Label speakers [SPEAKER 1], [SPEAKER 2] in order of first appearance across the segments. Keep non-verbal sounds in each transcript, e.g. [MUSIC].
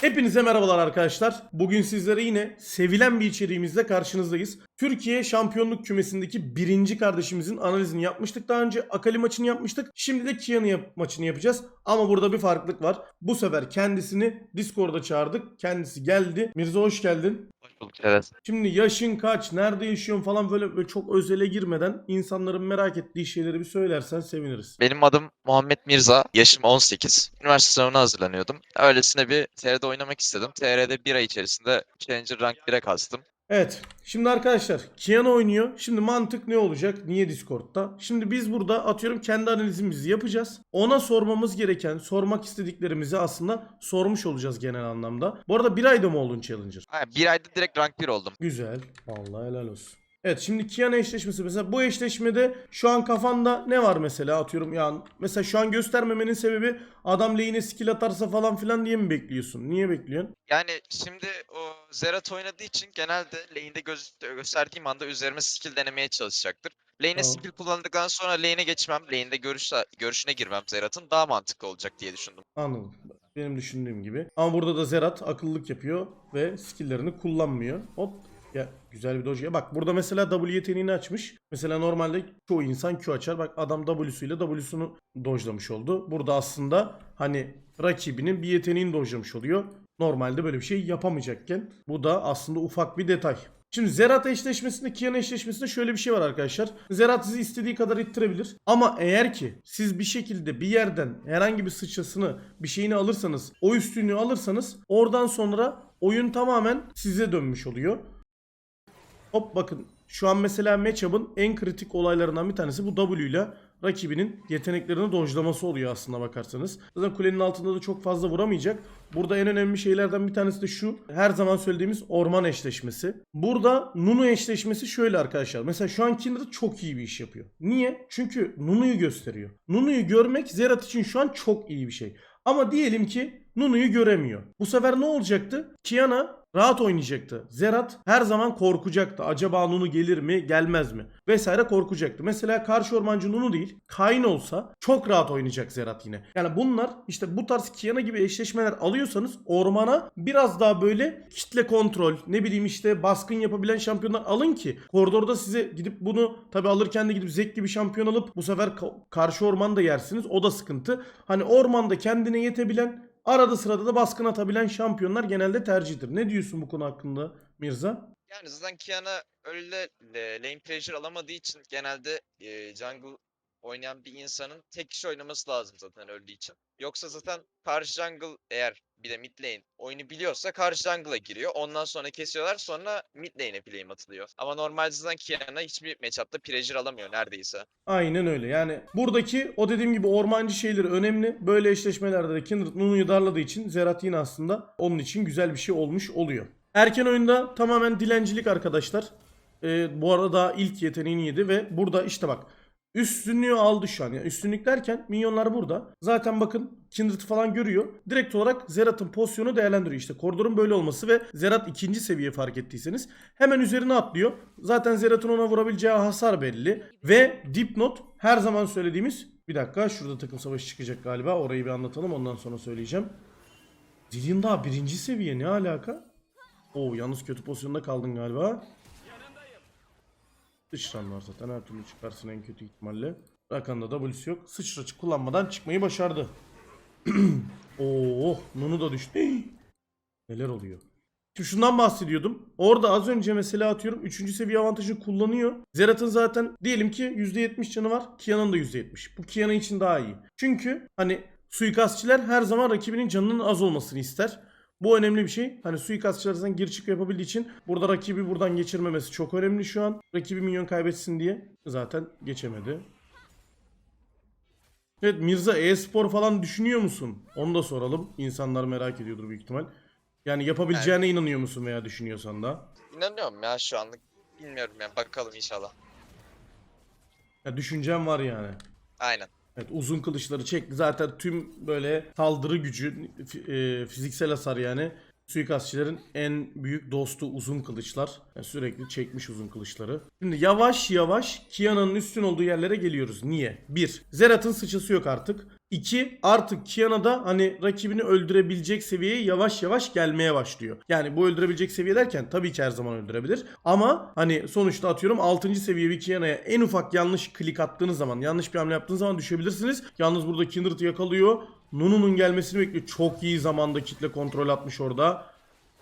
[SPEAKER 1] Hepinize merhabalar arkadaşlar. Bugün sizlere yine sevilen bir içeriğimizle karşınızdayız. Türkiye şampiyonluk kümesindeki birinci kardeşimizin analizini yapmıştık. Daha önce Akali maçını yapmıştık. Şimdi de Kian'ı yap- maçını yapacağız. Ama burada bir farklılık var. Bu sefer kendisini Discord'a çağırdık. Kendisi geldi. Mirza hoş geldin.
[SPEAKER 2] Bulduk.
[SPEAKER 1] Şimdi yaşın kaç, nerede yaşıyorsun falan böyle, böyle çok özele girmeden insanların merak ettiği şeyleri bir söylersen seviniriz.
[SPEAKER 2] Benim adım Muhammed Mirza. Yaşım 18. Üniversite sınavına hazırlanıyordum. Öylesine bir TR'de oynamak istedim. TR'de bir ay içerisinde Challenger Rank 1'e kastım.
[SPEAKER 1] Evet. Şimdi arkadaşlar Kian oynuyor. Şimdi mantık ne olacak? Niye Discord'da? Şimdi biz burada atıyorum kendi analizimizi yapacağız. Ona sormamız gereken, sormak istediklerimizi aslında sormuş olacağız genel anlamda. Bu arada bir ayda mı oldun Challenger?
[SPEAKER 2] Ha, bir ayda direkt Rank 1 oldum.
[SPEAKER 1] Güzel. Vallahi helal olsun. Evet şimdi Kiana eşleşmesi mesela bu eşleşmede şu an kafanda ne var mesela atıyorum yani mesela şu an göstermemenin sebebi adam lane'e skill atarsa falan filan diye mi bekliyorsun? Niye bekliyorsun?
[SPEAKER 2] Yani şimdi o Zerat oynadığı için genelde lane'de göz, gösterdiğim anda üzerime skill denemeye çalışacaktır. Lane'e
[SPEAKER 1] Tamam.
[SPEAKER 2] skill kullandıktan sonra lane'e geçmem, lane'de görüş, görüşüne girmem Zerat'ın daha mantıklı olacak diye düşündüm.
[SPEAKER 1] Anladım. Benim düşündüğüm gibi. Ama burada da Zerat akıllılık yapıyor ve skill'lerini kullanmıyor. Hop. Ya güzel bir dojya. Bak burada mesela W yeteneğini açmış. Mesela normalde çoğu insan Q açar. Bak adam W'suyla W'sunu dojlamış oldu. Burada aslında hani rakibinin bir yeteneğini dojlamış oluyor. Normalde böyle bir şey yapamayacakken bu da aslında ufak bir detay. Şimdi Zerat eşleşmesinde Kian eşleşmesinde şöyle bir şey var arkadaşlar. Zerat sizi istediği kadar ittirebilir. Ama eğer ki siz bir şekilde bir yerden herhangi bir sıçrasını bir şeyini alırsanız o üstünlüğü alırsanız oradan sonra oyun tamamen size dönmüş oluyor. Hop bakın şu an mesela matchup'ın en kritik olaylarından bir tanesi bu W ile rakibinin yeteneklerini dojlaması oluyor aslında bakarsanız. Zaten kulenin altında da çok fazla vuramayacak. Burada en önemli şeylerden bir tanesi de şu. Her zaman söylediğimiz orman eşleşmesi. Burada Nunu eşleşmesi şöyle arkadaşlar. Mesela şu an Kindred çok iyi bir iş yapıyor. Niye? Çünkü Nunu'yu gösteriyor. Nunu'yu görmek Zerat için şu an çok iyi bir şey. Ama diyelim ki Nunu'yu göremiyor. Bu sefer ne olacaktı? Kiana rahat oynayacaktı. Zerat her zaman korkacaktı. Acaba Nunu gelir mi, gelmez mi? Vesaire korkacaktı. Mesela karşı ormancı Nunu değil, Kayn olsa çok rahat oynayacak Zerat yine. Yani bunlar işte bu tarz Kiana gibi eşleşmeler alıyorsanız ormana biraz daha böyle kitle kontrol, ne bileyim işte baskın yapabilen şampiyonlar alın ki koridorda size gidip bunu tabi alırken de gidip Zek gibi şampiyon alıp bu sefer ka- karşı orman da yersiniz. O da sıkıntı. Hani ormanda kendine yetebilen Arada sırada da baskın atabilen şampiyonlar genelde tercihtir. Ne diyorsun bu konu hakkında Mirza?
[SPEAKER 2] Yani zaten Kiana öyle e, lane pressure alamadığı için genelde e, jungle oynayan bir insanın tek kişi oynaması lazım zaten öldüğü için. Yoksa zaten karşı jungle eğer bir de mid lane oyunu biliyorsa karşı jungle'a giriyor. Ondan sonra kesiyorlar sonra mid lane'e flame atılıyor. Ama normalde zaten Kiana hiçbir matchup'ta pressure alamıyor neredeyse.
[SPEAKER 1] Aynen öyle. Yani buradaki o dediğim gibi ormancı şeyleri önemli. Böyle eşleşmelerde de Kindred Nunu'yu darladığı için Zerat yine aslında onun için güzel bir şey olmuş oluyor. Erken oyunda tamamen dilencilik arkadaşlar. Ee, bu arada ilk yeteneğini yedi ve burada işte bak üstünlüğü aldı şu an. Yani üstünlük derken minyonlar burada. Zaten bakın Kindred'ı falan görüyor. Direkt olarak Zerat'ın pozisyonu değerlendiriyor. İşte koridorun böyle olması ve Zerat ikinci seviye fark ettiyseniz hemen üzerine atlıyor. Zaten Zerat'ın ona vurabileceği hasar belli. Ve dipnot her zaman söylediğimiz bir dakika şurada takım savaşı çıkacak galiba. Orayı bir anlatalım ondan sonra söyleyeceğim. Zillion daha birinci seviye ne alaka? Oo yalnız kötü pozisyonda kaldın galiba. Sıçran zaten her türlü çıkarsın en kötü ihtimalle. Rakan'da W'si yok. Sıçraçı kullanmadan çıkmayı başardı. [CLEARS THROAT] Oo, Nunu da düştü. [GASPS] Neler oluyor? Şimdi şundan bahsediyordum. Orada az önce mesela atıyorum 3. seviye avantajını kullanıyor. Zerat'ın zaten diyelim ki %70 canı var. Kian'ın da %70. Bu Kiana için daha iyi. Çünkü hani suikastçiler her zaman rakibinin canının az olmasını ister. Bu önemli bir şey. Hani suikastçılar zaten gir çık yapabildiği için burada rakibi buradan geçirmemesi çok önemli şu an. Rakibi minyon kaybetsin diye zaten geçemedi. Evet Mirza e-spor falan düşünüyor musun? Onu da soralım. İnsanlar merak ediyordur büyük ihtimal. Yani yapabileceğine inanıyor musun veya düşünüyorsan da?
[SPEAKER 2] İnanıyorum ya şu anlık. Bilmiyorum yani bakalım inşallah.
[SPEAKER 1] Ya düşüncem var yani.
[SPEAKER 2] Aynen.
[SPEAKER 1] Evet uzun kılıçları çekti. Zaten tüm böyle saldırı gücü, e, fiziksel hasar yani suikastçilerin en büyük dostu uzun kılıçlar. Yani sürekli çekmiş uzun kılıçları. Şimdi yavaş yavaş Kiana'nın üstün olduğu yerlere geliyoruz. Niye? 1. Zerat'ın sıçrası yok artık. İki artık Kiana da hani rakibini öldürebilecek seviyeye yavaş yavaş gelmeye başlıyor. Yani bu öldürebilecek seviye derken tabii ki her zaman öldürebilir. Ama hani sonuçta atıyorum 6. seviye bir Kiana'ya en ufak yanlış klik attığınız zaman yanlış bir hamle yaptığınız zaman düşebilirsiniz. Yalnız burada Kindred yakalıyor. Nunu'nun gelmesini bekliyor. Çok iyi zamanda kitle kontrol atmış orada.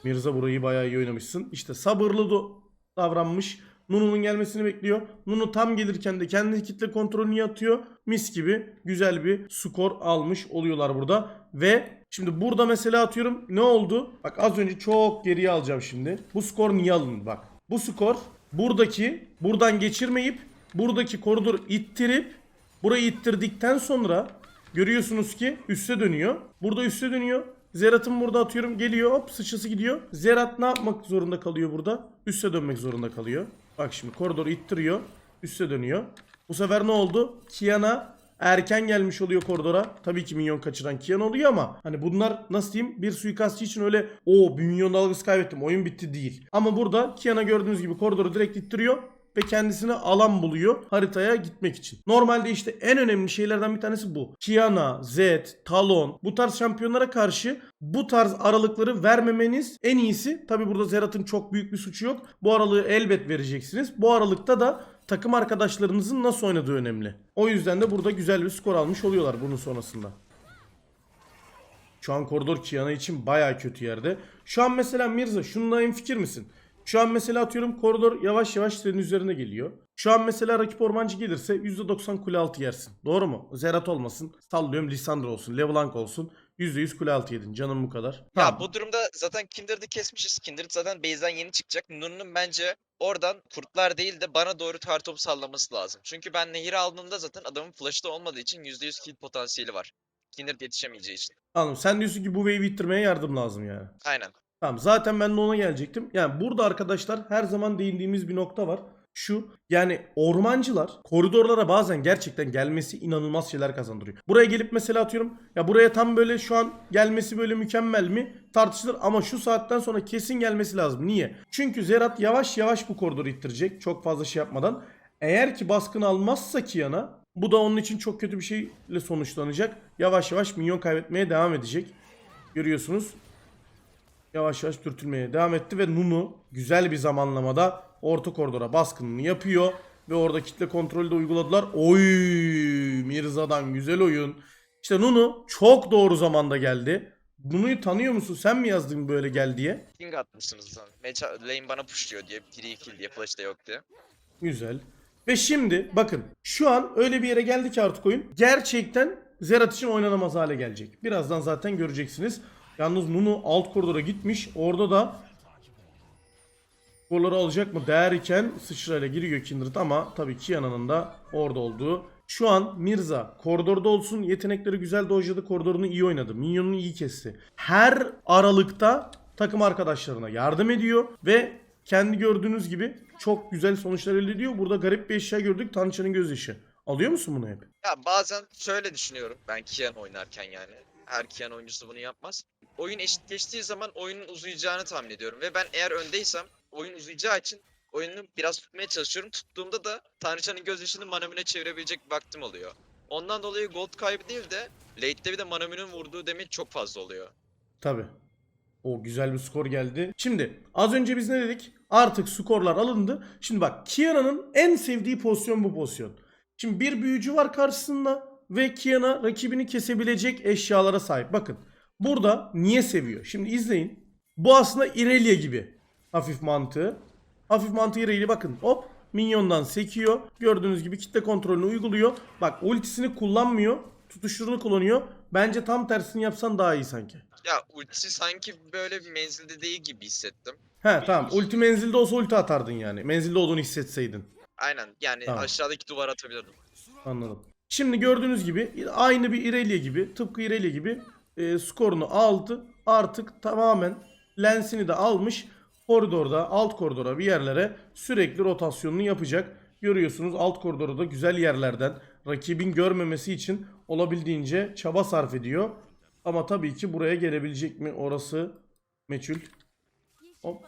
[SPEAKER 1] Mirza burayı bayağı iyi oynamışsın. İşte sabırlı davranmış. Nunu'nun gelmesini bekliyor. Nunu tam gelirken de kendi kitle kontrolünü atıyor. Mis gibi güzel bir skor almış oluyorlar burada. Ve şimdi burada mesela atıyorum ne oldu? Bak az önce çok geriye alacağım şimdi. Bu skor niye alındı bak. Bu skor buradaki buradan geçirmeyip buradaki koridoru ittirip burayı ittirdikten sonra görüyorsunuz ki üste dönüyor. Burada üste dönüyor. Zerat'ın burada atıyorum geliyor hop sıçrası gidiyor. Zerat ne yapmak zorunda kalıyor burada? Üste dönmek zorunda kalıyor. Bak şimdi koridoru ittiriyor. Üste dönüyor. Bu sefer ne oldu? Kiana erken gelmiş oluyor koridora. Tabii ki minyon kaçıran Kiana oluyor ama hani bunlar nasıl diyeyim bir suikastçı için öyle o bir minyon dalgası kaybettim oyun bitti değil. Ama burada Kiana gördüğünüz gibi koridoru direkt ittiriyor ve kendisine alan buluyor haritaya gitmek için. Normalde işte en önemli şeylerden bir tanesi bu. Kiana, Zed, Talon bu tarz şampiyonlara karşı bu tarz aralıkları vermemeniz en iyisi. Tabi burada Zerat'ın çok büyük bir suçu yok. Bu aralığı elbet vereceksiniz. Bu aralıkta da takım arkadaşlarınızın nasıl oynadığı önemli. O yüzden de burada güzel bir skor almış oluyorlar bunun sonrasında. Şu an koridor Kiana için baya kötü yerde. Şu an mesela Mirza şununla en fikir misin? Şu an mesela atıyorum koridor yavaş yavaş senin üzerine geliyor. Şu an mesela rakip ormancı gelirse %90 kule altı yersin. Doğru mu? Zerat olmasın. Sallıyorum Lisandro olsun. Leblanc olsun. %100 kule altı yedin. Canım bu kadar.
[SPEAKER 2] Ya
[SPEAKER 1] Tamam.
[SPEAKER 2] bu durumda zaten Kindred'i kesmişiz. Kindred zaten base'den yeni çıkacak. Nunu'nun bence oradan kurtlar değil de bana doğru kartopu sallaması lazım. Çünkü ben nehri aldığımda zaten adamın flash'ı da olmadığı için %100 kill potansiyeli var. Kindred yetişemeyeceği için.
[SPEAKER 1] Anladım. Sen diyorsun ki bu wave'i ittirmeye yardım lazım yani.
[SPEAKER 2] Aynen.
[SPEAKER 1] Tamam zaten ben de ona gelecektim. Yani burada arkadaşlar her zaman değindiğimiz bir nokta var. Şu yani ormancılar koridorlara bazen gerçekten gelmesi inanılmaz şeyler kazandırıyor. Buraya gelip mesela atıyorum ya buraya tam böyle şu an gelmesi böyle mükemmel mi tartışılır ama şu saatten sonra kesin gelmesi lazım. Niye? Çünkü Zerat yavaş yavaş bu koridoru ittirecek çok fazla şey yapmadan. Eğer ki baskın almazsa Kiana bu da onun için çok kötü bir şeyle sonuçlanacak. Yavaş yavaş minyon kaybetmeye devam edecek. Görüyorsunuz yavaş yavaş dürtülmeye devam etti ve Nunu güzel bir zamanlamada orta koridora baskınını yapıyor ve orada kitle kontrolü de uyguladılar. Oy Mirza'dan güzel oyun. İşte Nunu çok doğru zamanda geldi. Nunu'yu tanıyor musun? Sen mi yazdın böyle gel diye?
[SPEAKER 2] King atmışsınız zaten. Match lane bana pushluyor diye. 3 kill diye flash da yok diye.
[SPEAKER 1] Güzel. Ve şimdi bakın şu an öyle bir yere geldi ki artık oyun. Gerçekten Zerat için oynanamaz hale gelecek. Birazdan zaten göreceksiniz. Yalnız Nunu alt koridora gitmiş. Orada da Skorları alacak mı derken sıçrayla giriyor Kindred ama tabii Kiana'nın da orada olduğu. Şu an Mirza koridorda olsun yetenekleri güzel dojladı koridorunu iyi oynadı. Minyonunu iyi kesti. Her aralıkta takım arkadaşlarına yardım ediyor ve kendi gördüğünüz gibi çok güzel sonuçlar elde ediyor. Burada garip bir eşya gördük Tanrıçanın gözyaşı. Alıyor musun bunu hep?
[SPEAKER 2] Ya bazen şöyle düşünüyorum ben Kian oynarken yani. Her Kian oyuncusu bunu yapmaz. Oyun eşitleştiği zaman oyunun uzayacağını tahmin ediyorum. Ve ben eğer öndeysem oyun uzayacağı için oyunu biraz tutmaya çalışıyorum. Tuttuğumda da Tanrıçanın gözyaşını manamüne çevirebilecek vaktim oluyor. Ondan dolayı gold kaybı değil de late'de bir de manamünün vurduğu damage çok fazla oluyor.
[SPEAKER 1] Tabi. O güzel bir skor geldi. Şimdi az önce biz ne dedik? Artık skorlar alındı. Şimdi bak Kiana'nın en sevdiği pozisyon bu pozisyon. Şimdi bir büyücü var karşısında ve Kiana rakibini kesebilecek eşyalara sahip. Bakın burada niye seviyor? Şimdi izleyin. Bu aslında Irelia gibi. Hafif mantığı. Hafif mantığı Irelia bakın hop minyondan sekiyor. Gördüğünüz gibi kitle kontrolünü uyguluyor. Bak ultisini kullanmıyor. Tutuşturunu kullanıyor. Bence tam tersini yapsan daha iyi sanki.
[SPEAKER 2] Ya ultisi sanki böyle bir menzilde değil gibi hissettim.
[SPEAKER 1] He tamam. Ulti menzilde olsa ulti atardın yani. Menzilde olduğunu hissetseydin.
[SPEAKER 2] Aynen yani
[SPEAKER 1] Tamam.
[SPEAKER 2] aşağıdaki duvar atabilirdim.
[SPEAKER 1] Anladım. Şimdi gördüğünüz gibi aynı bir Irelia gibi, tıpkı Irelia gibi e, skorunu aldı. Artık tamamen lensini de almış. Koridorda, alt koridora bir yerlere sürekli rotasyonunu yapacak. Görüyorsunuz alt koridorda güzel yerlerden rakibin görmemesi için olabildiğince çaba sarf ediyor. Ama tabii ki buraya gelebilecek mi orası meçhul. Hop.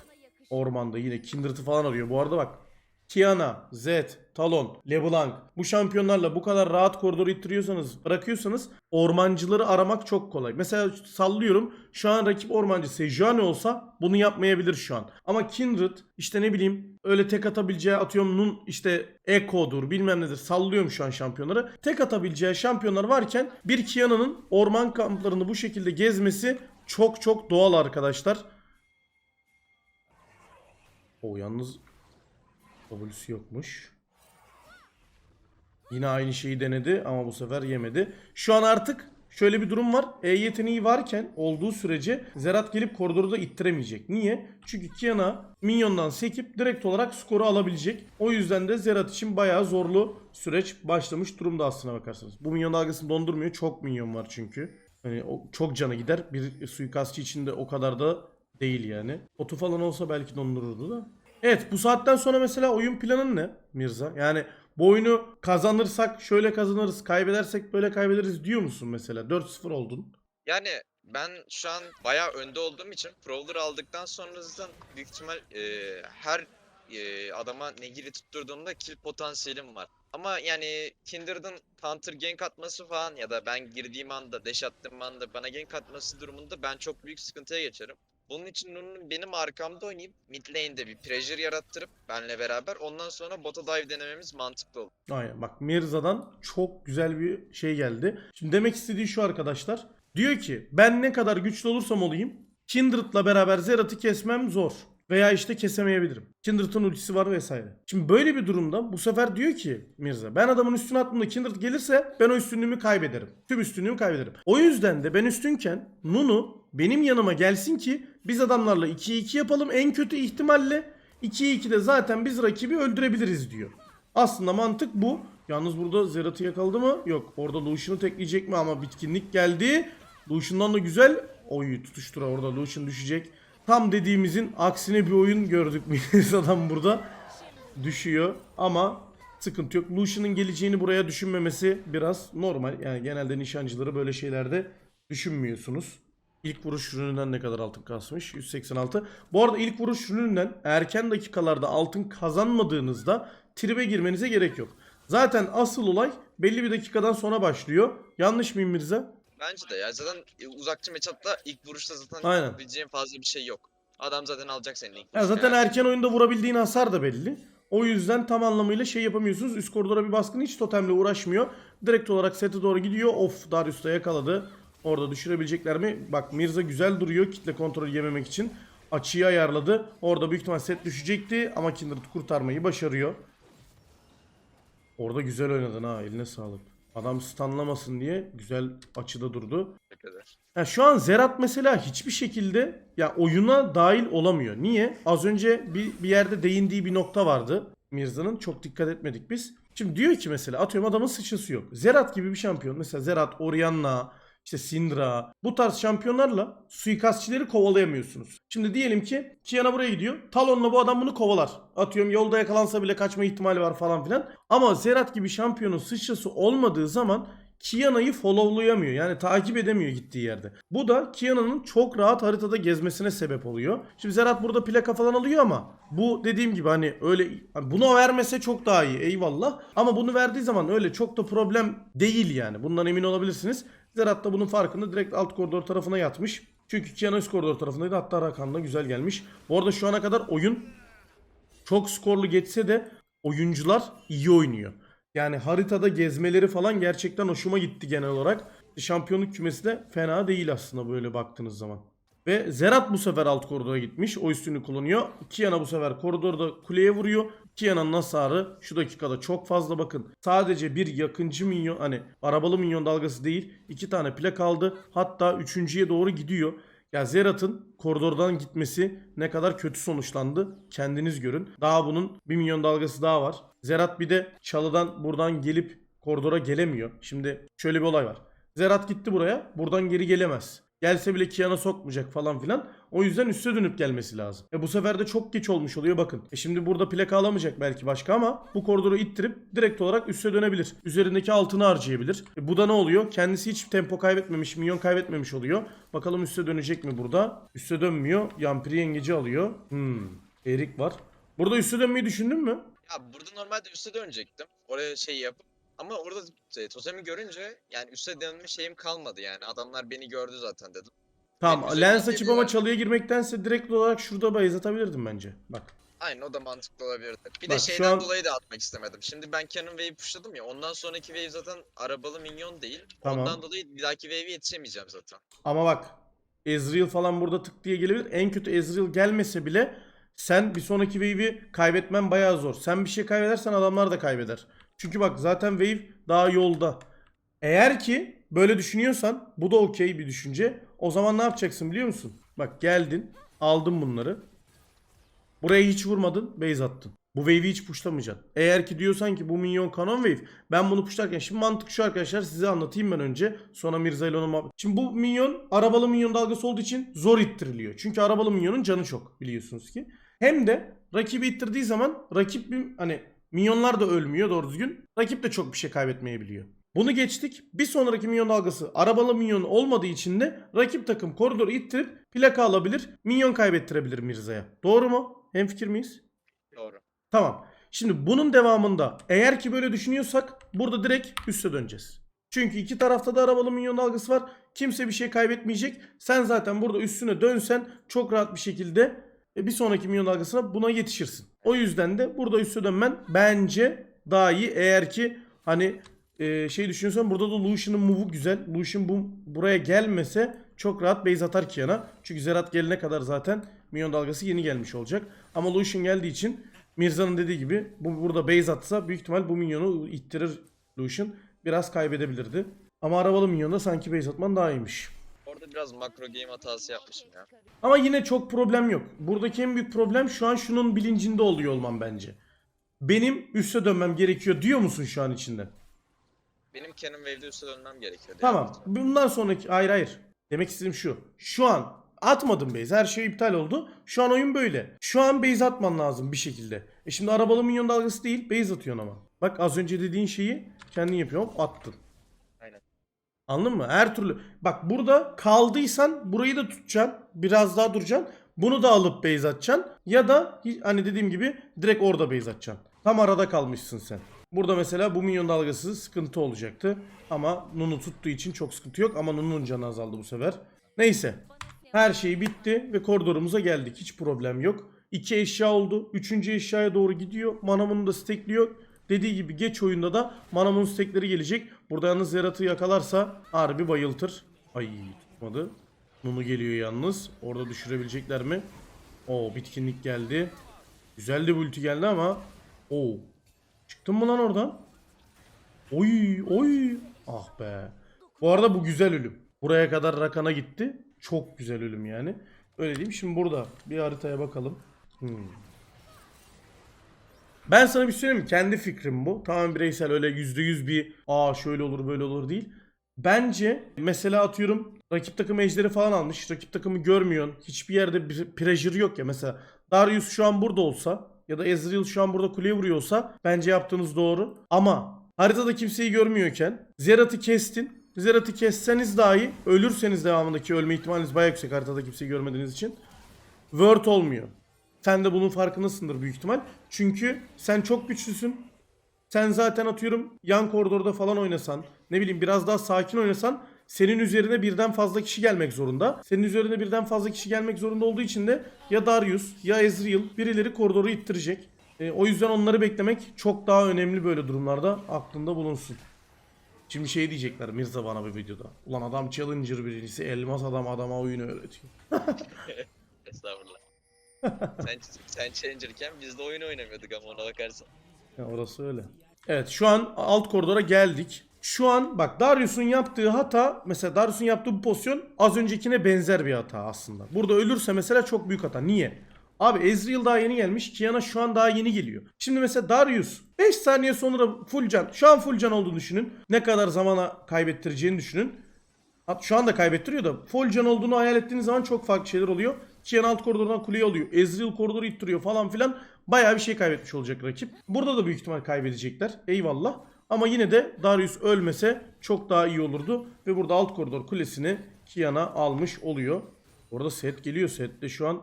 [SPEAKER 1] Ormanda yine Kindred'ı falan arıyor. Bu arada bak Kiana, Zed, Talon, LeBlanc bu şampiyonlarla bu kadar rahat koridoru ittiriyorsanız, bırakıyorsanız ormancıları aramak çok kolay. Mesela sallıyorum şu an rakip ormancı Sejuani olsa bunu yapmayabilir şu an. Ama Kindred işte ne bileyim öyle tek atabileceği atıyorum Nun işte Echo'dur bilmem nedir sallıyorum şu an şampiyonları. Tek atabileceği şampiyonlar varken bir Kiana'nın orman kamplarını bu şekilde gezmesi çok çok doğal arkadaşlar. O yalnız W'si yokmuş. Yine aynı şeyi denedi ama bu sefer yemedi. Şu an artık şöyle bir durum var. E yeteneği varken olduğu sürece Zerat gelip koridoru da ittiremeyecek. Niye? Çünkü Kiana minyondan sekip direkt olarak skoru alabilecek. O yüzden de Zerat için bayağı zorlu süreç başlamış durumda aslına bakarsanız. Bu minyon dalgasını dondurmuyor. Çok minyon var çünkü. Hani o çok canı gider. Bir suikastçı için de o kadar da değil yani. Otu falan olsa belki dondururdu da. Evet bu saatten sonra mesela oyun planın ne Mirza? Yani bu oyunu kazanırsak şöyle kazanırız, kaybedersek böyle kaybederiz diyor musun mesela? 4-0 oldun.
[SPEAKER 2] Yani ben şu an bayağı önde olduğum için Prowler aldıktan sonra zaten büyük ihtimal e, her e, adama Negiri tutturduğumda kill potansiyelim var. Ama yani Kindred'ın counter gank atması falan ya da ben girdiğim anda, dash attığım anda bana gank atması durumunda ben çok büyük sıkıntıya geçerim. Bunun için Nunu'nun benim arkamda oynayıp mid lane'de bir pressure yarattırıp benle beraber ondan sonra bota dive denememiz mantıklı olur.
[SPEAKER 1] Aynen bak Mirza'dan çok güzel bir şey geldi. Şimdi demek istediği şu arkadaşlar. Diyor ki ben ne kadar güçlü olursam olayım Kindred'la beraber Zerat'ı kesmem zor. Veya işte kesemeyebilirim. Kindred'ın ultisi var vesaire. Şimdi böyle bir durumda bu sefer diyor ki Mirza ben adamın üstüne attığımda Kindred gelirse ben o üstünlüğümü kaybederim. Tüm üstünlüğümü kaybederim. O yüzden de ben üstünken Nunu benim yanıma gelsin ki biz adamlarla 2'ye 2 yapalım. En kötü ihtimalle 2'ye 2'de zaten biz rakibi öldürebiliriz diyor. Aslında mantık bu. Yalnız burada Zerat'ı yakaladı mı? Yok. Orada Lucian'ı tekleyecek mi? Ama bitkinlik geldi. Lucian'dan da güzel. Oy tutuştura orada Lucian düşecek. Tam dediğimizin aksine bir oyun gördük [LAUGHS] Mirza'dan burada. Düşüyor ama sıkıntı yok. Lucian'ın geleceğini buraya düşünmemesi biraz normal. Yani genelde nişancıları böyle şeylerde düşünmüyorsunuz. İlk vuruş ürününden ne kadar altın kasmış? 186. Bu arada ilk vuruş ürününden erken dakikalarda altın kazanmadığınızda tribe girmenize gerek yok. Zaten asıl olay belli bir dakikadan sonra başlıyor. Yanlış mıyım Mirza?
[SPEAKER 2] Bence de ya zaten e, uzakçı matchup'ta ilk vuruşta zaten
[SPEAKER 1] Aynen.
[SPEAKER 2] yapabileceğin fazla bir şey yok. Adam zaten alacak senin ilk
[SPEAKER 1] Ya zaten
[SPEAKER 2] yani.
[SPEAKER 1] erken oyunda vurabildiğin hasar da belli. O yüzden tam anlamıyla şey yapamıyorsunuz. Üst koridora bir baskın hiç totemle uğraşmıyor. Direkt olarak sete doğru gidiyor. Of Darius da yakaladı. Orada düşürebilecekler mi? Bak Mirza güzel duruyor kitle kontrolü yememek için. Açıyı ayarladı. Orada büyük ihtimal set düşecekti ama Kindred kurtarmayı başarıyor. Orada güzel oynadın ha eline sağlık. Adam stunlamasın diye güzel açıda durdu. Ya şu an Zerat mesela hiçbir şekilde ya oyuna dahil olamıyor. Niye? Az önce bir, bir yerde değindiği bir nokta vardı. Mirza'nın çok dikkat etmedik biz. Şimdi diyor ki mesela atıyorum adamın sıçrası yok. Zerat gibi bir şampiyon. Mesela Zerat, Orianna, işte Syndra bu tarz şampiyonlarla suikastçileri kovalayamıyorsunuz. Şimdi diyelim ki Kiana buraya gidiyor. Talon'la bu adam bunu kovalar. Atıyorum yolda yakalansa bile kaçma ihtimali var falan filan. Ama Zerat gibi şampiyonun sıçrası olmadığı zaman Kiana'yı followlayamıyor. Yani takip edemiyor gittiği yerde. Bu da Kiana'nın çok rahat haritada gezmesine sebep oluyor. Şimdi Zerat burada plaka falan alıyor ama bu dediğim gibi hani öyle hani bunu vermese çok daha iyi eyvallah. Ama bunu verdiği zaman öyle çok da problem değil yani. Bundan emin olabilirsiniz. Zerat da bunun farkında direkt alt koridor tarafına yatmış. Çünkü Kiana üst koridor tarafındaydı. Hatta Rakan da güzel gelmiş. Bu arada şu ana kadar oyun çok skorlu geçse de oyuncular iyi oynuyor. Yani haritada gezmeleri falan gerçekten hoşuma gitti genel olarak. Şampiyonluk kümesi de fena değil aslında böyle baktığınız zaman. Ve Zerat bu sefer alt koridora gitmiş. O üstünü kullanıyor. Kiana bu sefer koridorda kuleye vuruyor. Kiana'nın hasarı şu dakikada çok fazla bakın. Sadece bir yakıncı minyon hani arabalı minyon dalgası değil. iki tane plak aldı. Hatta üçüncüye doğru gidiyor. Ya Zerat'ın koridordan gitmesi ne kadar kötü sonuçlandı kendiniz görün. Daha bunun 1 milyon dalgası daha var. Zerat bir de çalıdan buradan gelip koridora gelemiyor. Şimdi şöyle bir olay var. Zerat gitti buraya buradan geri gelemez. Gelse bile Kiana sokmayacak falan filan. O yüzden üste dönüp gelmesi lazım. E bu sefer de çok geç olmuş oluyor bakın. E şimdi burada plaka alamayacak belki başka ama bu koridoru ittirip direkt olarak üste dönebilir. Üzerindeki altını harcayabilir. E bu da ne oluyor? Kendisi hiç tempo kaybetmemiş, milyon kaybetmemiş oluyor. Bakalım üste dönecek mi burada? Üste dönmüyor. Yampiri yengeci alıyor. Hmm. Erik var. Burada üste dönmeyi düşündün mü?
[SPEAKER 2] Ya burada normalde üste dönecektim. Oraya şey yapıp ama orada e, totemi görünce yani üste dönme şeyim kalmadı yani. Adamlar beni gördü zaten dedim.
[SPEAKER 1] Tamam
[SPEAKER 2] Benim üzerime
[SPEAKER 1] lens açıp ama
[SPEAKER 2] geliyorlar.
[SPEAKER 1] çalıya girmektense direkt olarak şurada base atabilirdim bence. Bak.
[SPEAKER 2] Aynen o da mantıklı olabilirdi. Bir
[SPEAKER 1] Bak,
[SPEAKER 2] de
[SPEAKER 1] şu
[SPEAKER 2] şeyden
[SPEAKER 1] an-
[SPEAKER 2] dolayı da atmak istemedim. Şimdi ben Canon Wave pushladım ya. Ondan sonraki wave zaten arabalı minyon değil.
[SPEAKER 1] Tamam.
[SPEAKER 2] Ondan dolayı bir dahaki wave'e yetişemeyeceğim zaten.
[SPEAKER 1] Ama bak Ezreal falan burada tık diye gelebilir. En kötü Ezreal gelmese bile sen bir sonraki wave'i kaybetmen bayağı zor. Sen bir şey kaybedersen adamlar da kaybeder. Çünkü bak zaten wave daha yolda. Eğer ki böyle düşünüyorsan bu da okey bir düşünce. O zaman ne yapacaksın biliyor musun? Bak geldin aldın bunları. Buraya hiç vurmadın base attın. Bu wave'i hiç pushlamayacaksın. Eğer ki diyorsan ki bu minyon kanon wave ben bunu pushlarken şimdi mantık şu arkadaşlar size anlatayım ben önce. Sonra Mirza ile muhabbet- Şimdi bu minyon arabalı minyon dalgası olduğu için zor ittiriliyor. Çünkü arabalı minyonun canı çok biliyorsunuz ki. Hem de rakibi ittirdiği zaman rakip bir hani minyonlar da ölmüyor doğru düzgün. Rakip de çok bir şey kaybetmeyebiliyor. Bunu geçtik. Bir sonraki minyon dalgası arabalı minyon olmadığı için de rakip takım koridoru ittirip plaka alabilir. Minyon kaybettirebilir Mirza'ya. Doğru mu? Hemfikir miyiz?
[SPEAKER 2] Doğru.
[SPEAKER 1] Tamam. Şimdi bunun devamında eğer ki böyle düşünüyorsak burada direkt üste döneceğiz. Çünkü iki tarafta da arabalı minyon dalgası var. Kimse bir şey kaybetmeyecek. Sen zaten burada üstüne dönsen çok rahat bir şekilde e, bir sonraki minyon dalgasına buna yetişirsin. O yüzden de burada üste dönmen bence daha iyi. Eğer ki hani e, şey düşünüyorsan burada da Lucian'ın move'u güzel. Lucian bu buraya gelmese çok rahat base atar Kian'a. Çünkü Zerat gelene kadar zaten minyon dalgası yeni gelmiş olacak. Ama Lucian geldiği için Mirza'nın dediği gibi bu burada base atsa büyük ihtimal bu minyonu ittirir Lucian. Biraz kaybedebilirdi. Ama arabalı minyonda sanki base atman daha iyiymiş.
[SPEAKER 2] Biraz makro game hatası yapmışım ya.
[SPEAKER 1] Ama yine çok problem yok. Buradaki en büyük problem şu an şunun bilincinde oluyor olmam bence. Benim üste dönmem gerekiyor diyor musun şu an içinde?
[SPEAKER 2] Benim Canon Wave'de üste dönmem gerekiyordu.
[SPEAKER 1] Tamam. Bundan sonraki hayır hayır. Demek istediğim şu. Şu an atmadım base. Her şey iptal oldu. Şu an oyun böyle. Şu an base atman lazım bir şekilde. E şimdi arabalı minyon dalgası değil. Base atıyorsun ama. Bak az önce dediğin şeyi kendin yapıyorsun. Hop, attın. Anladın mı? Her türlü. Bak burada kaldıysan burayı da tutacaksın. Biraz daha duracaksın. Bunu da alıp base atacaksın. Ya da hani dediğim gibi direkt orada base atacaksın. Tam arada kalmışsın sen. Burada mesela bu minyon dalgası sıkıntı olacaktı. Ama Nunu tuttuğu için çok sıkıntı yok. Ama Nunu'nun canı azaldı bu sefer. Neyse. Her şey bitti ve koridorumuza geldik. Hiç problem yok. İki eşya oldu. Üçüncü eşyaya doğru gidiyor. Manamunu da stekliyor. Dediği gibi geç oyunda da Manamon stekleri gelecek. Burada yalnız yaratığı yakalarsa harbi bayıltır. Ay tutmadı. Nunu geliyor yalnız. Orada düşürebilecekler mi? Oo bitkinlik geldi. Güzel de ulti geldi ama. Oo. Çıktın mı lan oradan? Oy oy. Ah be. Bu arada bu güzel ölüm. Buraya kadar Rakan'a gitti. Çok güzel ölüm yani. Öyle diyeyim. Şimdi burada bir haritaya bakalım. Hmm. Ben sana bir şey söyleyeyim mi? Kendi fikrim bu. Tamamen bireysel öyle %100 bir aa şöyle olur böyle olur değil. Bence mesela atıyorum rakip takım ejderi falan almış. Rakip takımı görmüyorsun. Hiçbir yerde bir pressure yok ya. Mesela Darius şu an burada olsa ya da Ezreal şu an burada kuleye vuruyorsa bence yaptığınız doğru. Ama haritada kimseyi görmüyorken Zerat'ı kestin. Zerat'ı kesseniz dahi ölürseniz devamındaki ölme ihtimaliniz bayağı yüksek haritada kimseyi görmediğiniz için. Word olmuyor. Sen de bunun farkındasındır büyük ihtimal. Çünkü sen çok güçlüsün. Sen zaten atıyorum yan koridorda falan oynasan, ne bileyim biraz daha sakin oynasan senin üzerine birden fazla kişi gelmek zorunda. Senin üzerine birden fazla kişi gelmek zorunda olduğu için de ya Darius ya Ezreal birileri koridoru ittirecek. E, o yüzden onları beklemek çok daha önemli böyle durumlarda aklında bulunsun. Şimdi şey diyecekler Mirza bana bir videoda. Ulan adam challenger birincisi elmas adam adama oyunu öğretiyor. [LAUGHS] [LAUGHS]
[SPEAKER 2] Estağfurullah. [LAUGHS] sen, sen Challenger'ken biz de oyun oynamıyorduk ama ona bakarsan.
[SPEAKER 1] Ya orası öyle. Evet şu an alt koridora geldik. Şu an bak Darius'un yaptığı hata mesela Darius'un yaptığı bu pozisyon az öncekine benzer bir hata aslında. Burada ölürse mesela çok büyük hata. Niye? Abi Ezreal daha yeni gelmiş. Kiana şu an daha yeni geliyor. Şimdi mesela Darius 5 saniye sonra full can. Şu an full can olduğunu düşünün. Ne kadar zamana kaybettireceğini düşünün. Şu anda kaybettiriyor da full can olduğunu hayal ettiğiniz zaman çok farklı şeyler oluyor. Kian alt koridordan kuleye alıyor. Ezreal koridoru ittiriyor falan filan. Bayağı bir şey kaybetmiş olacak rakip. Burada da büyük ihtimal kaybedecekler. Eyvallah. Ama yine de Darius ölmese çok daha iyi olurdu. Ve burada alt koridor kulesini Kian'a almış oluyor. Orada set geliyor. Set de şu an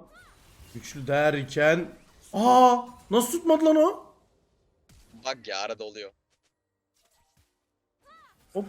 [SPEAKER 1] güçlü derken. Aa nasıl tutmadı lan o?
[SPEAKER 2] bug ya arada oluyor.
[SPEAKER 1] Hop.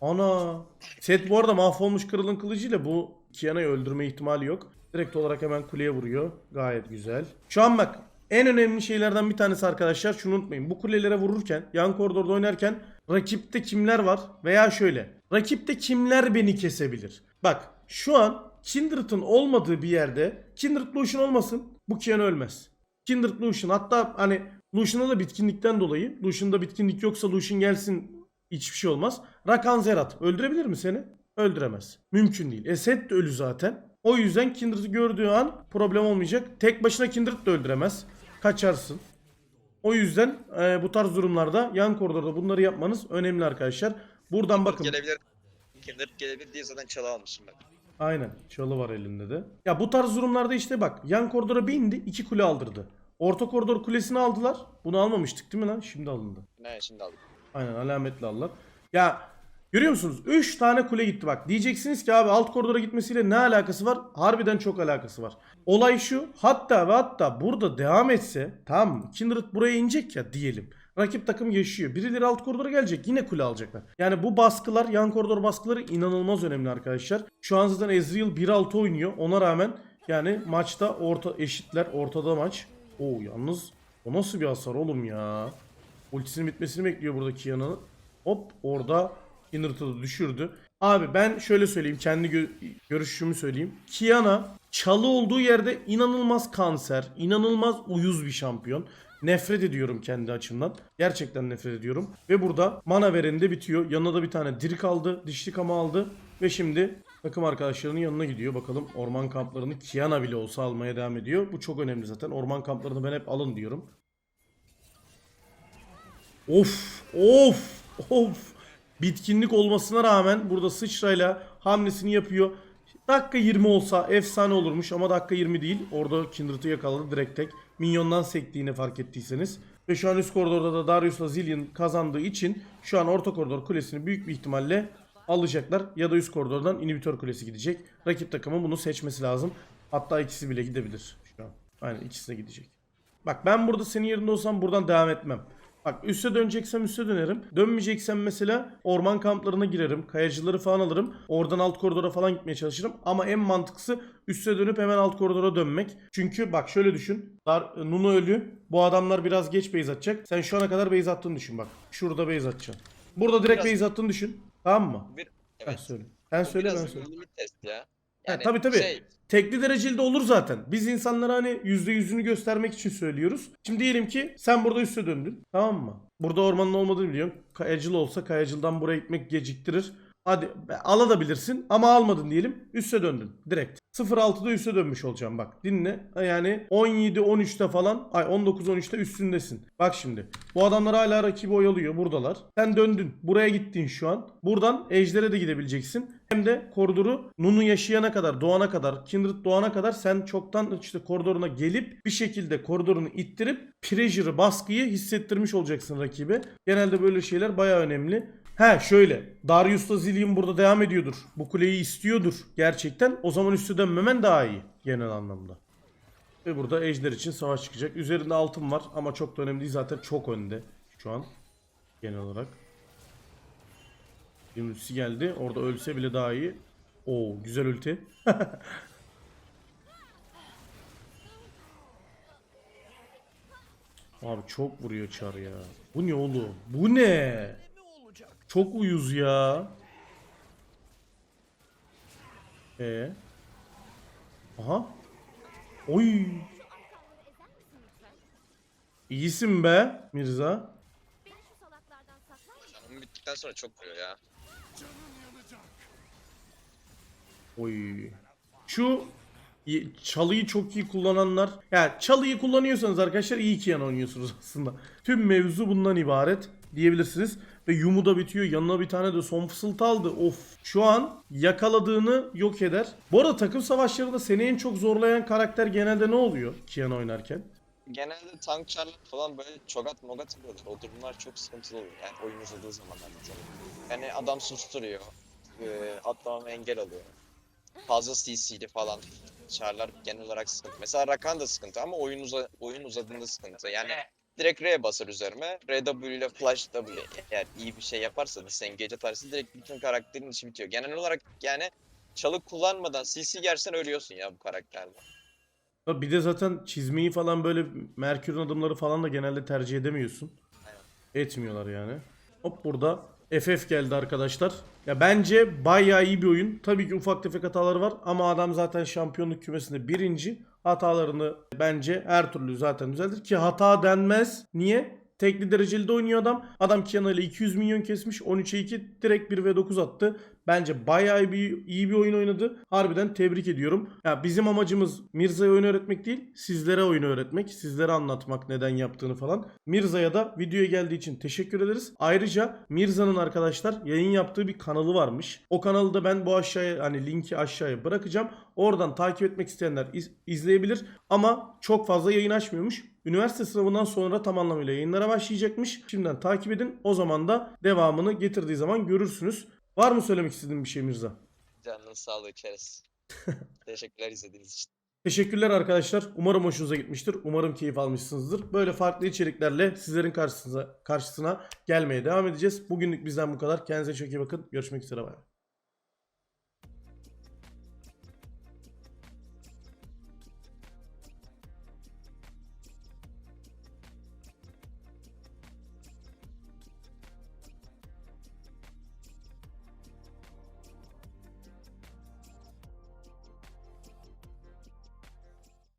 [SPEAKER 1] Ana. Set bu arada mahvolmuş kırılın kılıcıyla bu Kiana'yı öldürme ihtimali yok. Direkt olarak hemen kuleye vuruyor. Gayet güzel. Şu an bak en önemli şeylerden bir tanesi arkadaşlar şunu unutmayın. Bu kulelere vururken yan koridorda oynarken rakipte kimler var veya şöyle. Rakipte kimler beni kesebilir? Bak şu an Kindred'ın olmadığı bir yerde Kindred Lucian olmasın bu Kiana ölmez. Kindred Lucian hatta hani Lucian'da da bitkinlikten dolayı Lucian'da bitkinlik yoksa Lucian gelsin hiçbir şey olmaz. Rakan Zerat öldürebilir mi seni? Öldüremez. Mümkün değil. Eset de ölü zaten. O yüzden Kindred'ı gördüğü an problem olmayacak. Tek başına Kindred de öldüremez. Kaçarsın. O yüzden e, bu tarz durumlarda yan koridorda bunları yapmanız önemli arkadaşlar. Buradan bakın.
[SPEAKER 2] Gelebilir. Kindred gelebilir diye zaten çalı almışım ben.
[SPEAKER 1] Aynen. Çalı var elinde de. Ya bu tarz durumlarda işte bak yan koridora bir indi iki kule aldırdı. Orta koridor kulesini aldılar. Bunu almamıştık değil mi lan? Şimdi alındı.
[SPEAKER 2] Ne şimdi aldım.
[SPEAKER 1] Aynen alametli aldılar. Ya görüyor musunuz? 3 tane kule gitti bak. Diyeceksiniz ki abi alt koridora gitmesiyle ne alakası var? Harbiden çok alakası var. Olay şu. Hatta ve hatta burada devam etse tamam mı? Kindred buraya inecek ya diyelim. Rakip takım yaşıyor. Birileri alt koridora gelecek. Yine kule alacaklar. Yani bu baskılar, yan koridor baskıları inanılmaz önemli arkadaşlar. Şu an zaten Ezreal 1-6 oynuyor. Ona rağmen yani maçta orta eşitler. Ortada maç. Oo yalnız o nasıl bir hasar oğlum ya? Ultisinin bitmesini bekliyor burada Kiana'nın. Hop orada Kindred'ı düşürdü. Abi ben şöyle söyleyeyim kendi gö- görüşümü söyleyeyim. Kiana çalı olduğu yerde inanılmaz kanser, inanılmaz uyuz bir şampiyon. Nefret ediyorum kendi açımdan. Gerçekten nefret ediyorum. Ve burada mana vereni bitiyor. Yanına da bir tane dirik aldı. Dişli kama aldı. Ve şimdi takım arkadaşlarının yanına gidiyor. Bakalım orman kamplarını Kiana bile olsa almaya devam ediyor. Bu çok önemli zaten. Orman kamplarını ben hep alın diyorum. Of of of. Bitkinlik olmasına rağmen burada sıçrayla hamlesini yapıyor. Dakika 20 olsa efsane olurmuş ama dakika 20 değil. Orada Kindred'ı yakaladı direkt tek. Minyondan sektiğini fark ettiyseniz. Ve şu an üst koridorda da Darius'la Zillion kazandığı için şu an orta koridor kulesini büyük bir ihtimalle alacaklar. Ya da üst koridordan inhibitör kulesi gidecek. Rakip takımın bunu seçmesi lazım. Hatta ikisi bile gidebilir şu an. Aynen ikisi de gidecek. Bak ben burada senin yerinde olsam buradan devam etmem. Bak üste döneceksem üste dönerim. Dönmeyeceksem mesela orman kamplarına girerim. Kayacıları falan alırım. Oradan alt koridora falan gitmeye çalışırım. Ama en mantıklısı üste dönüp hemen alt koridora dönmek. Çünkü bak şöyle düşün. Dar, Nunu ölü. Bu adamlar biraz geç base atacak. Sen şu ana kadar base attığını düşün bak. Şurada base atacaksın. Burada direkt
[SPEAKER 2] Biraz-
[SPEAKER 1] base attığını düşün. Tamam mı?
[SPEAKER 2] Bir,
[SPEAKER 1] Evet.
[SPEAKER 2] evet.
[SPEAKER 1] söyle. Sen söyle ben
[SPEAKER 2] test ya.
[SPEAKER 1] Ha, tabii, tabii.
[SPEAKER 2] Şey,
[SPEAKER 1] Tekli dereceli de olur zaten. Biz insanlara hani yüzde yüzünü göstermek için söylüyoruz. Şimdi diyelim ki sen burada üste döndün. Tamam mı? Burada ormanın olmadığını biliyorum. Kayacıl olsa kayacıldan buraya gitmek geciktirir. Hadi alabilirsin ama almadın diyelim. Üste döndün direkt. 06'da üste dönmüş olacağım bak. Dinle. Yani 17 13'te falan ay 19 13'te üstündesin. Bak şimdi. Bu adamlar hala rakibi oyalıyor buradalar. Sen döndün. Buraya gittin şu an. Buradan Ejder'e de gidebileceksin. Hem de koridoru Nunu yaşayana kadar, doğana kadar, Kindred doğana kadar sen çoktan işte koridoruna gelip bir şekilde koridorunu ittirip pressure'ı, baskıyı hissettirmiş olacaksın rakibe. Genelde böyle şeyler baya önemli. He şöyle. Darius'ta Zillion burada devam ediyordur. Bu kuleyi istiyordur gerçekten. O zaman üstü dönmemen daha iyi genel anlamda. Ve burada Ejder için savaş çıkacak. Üzerinde altın var ama çok da önemli değil zaten çok önde şu an genel olarak. Ultisi geldi. Orada ölse bile daha iyi. Oo güzel ulti. [LAUGHS] Abi çok vuruyor çar ya. Bu ne oğlum? Bu ne? Çok uyuz ya. E. Aha. Oy. İyisin be Mirza.
[SPEAKER 2] Canım bittikten sonra çok vuruyor ya.
[SPEAKER 1] Oy. Şu çalıyı çok iyi kullananlar. Ya çalıyı kullanıyorsanız arkadaşlar iyi ki yan oynuyorsunuz [LAUGHS] aslında. Tüm mevzu bundan ibaret diyebilirsiniz. Ve Yumu da bitiyor. Yanına bir tane de son fısıltı aldı. Of. Şu an yakaladığını yok eder. Bu arada takım savaşlarında seni en çok zorlayan karakter genelde ne oluyor Kian oynarken?
[SPEAKER 2] Genelde tank çarlar falan böyle çogat mogat oluyorlar. O durumlar çok sıkıntılı oluyor. Yani oyun uzadığı zamanlar. Yani adam susturuyor. E, atlamama engel oluyor. Fazla CC'li falan. Çarlar genel olarak sıkıntı. Mesela Rakan da sıkıntı ama oyun uza oyun uzadığında sıkıntı. Yani direkt R basar üzerime. RW ile Flash W eğer iyi bir şey yaparsa disengage atarsa direkt bütün karakterin işi bitiyor. Genel olarak yani çalık kullanmadan CC gersen ölüyorsun ya bu karakterde.
[SPEAKER 1] Bir de zaten çizmeyi falan böyle Merkür'ün adımları falan da genelde tercih edemiyorsun. Etmiyorlar yani. Hop burada FF geldi arkadaşlar. Ya bence bayağı iyi bir oyun. Tabii ki ufak tefek hataları var ama adam zaten şampiyonluk kümesinde birinci. Hatalarını bence her türlü zaten düzeltir ki hata denmez. Niye? Tekli dereceli de oynuyor adam. Adam Kiana ile 200 milyon kesmiş. 13'e 2 direkt 1 ve 9 attı. Bence bayağı bir, iyi bir oyun oynadı. Harbiden tebrik ediyorum. Ya bizim amacımız Mirza'ya oyun öğretmek değil, sizlere oyun öğretmek, sizlere anlatmak neden yaptığını falan. Mirza'ya da videoya geldiği için teşekkür ederiz. Ayrıca Mirza'nın arkadaşlar yayın yaptığı bir kanalı varmış. O kanalı da ben bu aşağıya hani linki aşağıya bırakacağım. Oradan takip etmek isteyenler iz- izleyebilir ama çok fazla yayın açmıyormuş. Üniversite sınavından sonra tam anlamıyla yayınlara başlayacakmış. Şimdiden takip edin. O zaman da devamını getirdiği zaman görürsünüz. Var mı söylemek istediğin bir şey Mirza?
[SPEAKER 2] Canının sağlığı içeriz. [LAUGHS] Teşekkürler izlediğiniz için.
[SPEAKER 1] Teşekkürler arkadaşlar. Umarım hoşunuza gitmiştir. Umarım keyif almışsınızdır. Böyle farklı içeriklerle sizlerin karşısına, karşısına gelmeye devam edeceğiz. Bugünlük bizden bu kadar. Kendinize çok iyi bakın. Görüşmek üzere. Bay.